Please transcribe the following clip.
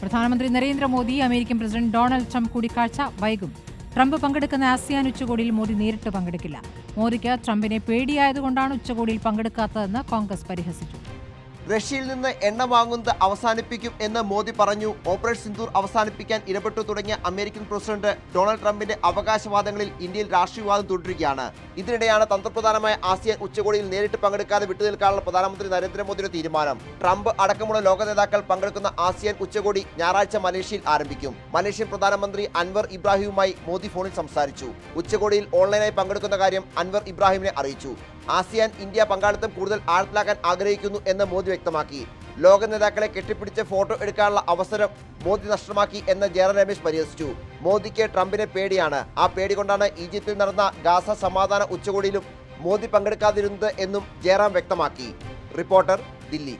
പ്രധാനമന്ത്രി Narendra Modi American president Donald Trump കൂടിക്കാഴ്ച വൈകും. ട്രംപ് പങ്കെടുക്കുന്ന ആസിയാൻ ഉച്ചകോടിയിൽ മോദി നേരിട്ട് പങ്കെടുക്കില്ല. മോദിക്ക് ട്രംപിനെ പേടിയായതുകൊണ്ടാണ് ഉച്ചകോടിയിൽ പങ്കെടുക്കാത്തതെന്ന് കോൺഗ്രസ് പരിഹസിച്ചു. റഷ്യയിൽ നിന്ന് എണ്ണ വാങ്ങുന്നത് അവസാനിപ്പിക്കും എന്ന് മോദി പറഞ്ഞു. ഓപ്പറേഷൻ സിന്ദൂർ അവസാനിപ്പിക്കാൻ ഇടപെട്ടു തുടങ്ങിയ അമേരിക്കൻ പ്രസിഡന്റ് ഡൊണാൾഡ് ട്രംപിന്റെ അവകാശവാദങ്ങളിൽ ഇന്ത്യയിൽ രാഷ്ട്രീയവാദം തുടരുകയാണ്. ഇതിനിടെയാണ് തന്ത്രപ്രധാനമായ ആസിയൻ ഉച്ചകോടിയിൽ നേരിട്ട് പങ്കെടുക്കാതെ വിട്ടുനിൽക്കാനുള്ള പ്രധാനമന്ത്രി നരേന്ദ്രമോദിയുടെ തീരുമാനം. ട്രംപ് അടക്കമുള്ള ലോക നേതാക്കൾ പങ്കെടുക്കുന്ന ആസിയാൻ ഉച്ചകോടി ഞായറാഴ്ച മലേഷ്യയിൽ ആരംഭിക്കും. മലേഷ്യൻ പ്രധാനമന്ത്രി അൻവർ ഇബ്രാഹിമുമായി മോദി ഫോണിൽ സംസാരിച്ചു. ഉച്ചകോടിയിൽ ഓൺലൈനായി പങ്കെടുക്കുന്ന കാര്യം അൻവർ ഇബ്രാഹിമിനെ അറിയിച്ചു. ആസിയാൻ ഇന്ത്യ പങ്കാളിത്തം കൂടുതൽ ആഴത്തിലാക്കാൻ ആഗ്രഹിക്കുന്നു എന്ന് മോദി വ്യക്തമാക്കി. ലോക നേതാക്കളെ കെട്ടിപ്പിടിച്ച് ഫോട്ടോ എടുക്കാനുള്ള അവസരം മോദി നഷ്ടമാക്കി എന്ന് ജയറാം രമേശ് പരിഹസിച്ചു. മോദിക്ക് ട്രംപിനെ പേടിയാണ്. ആ പേടി കൊണ്ടാണ് ഈജിപ്തിൽ നടന്ന ഗാസ സമാധാന ഉച്ചകോടിയിലും മോദി പങ്കെടുക്കാതിരുന്നത് എന്നും ജയറാം വ്യക്തമാക്കി. റിപ്പോർട്ടർ ദില്ലി.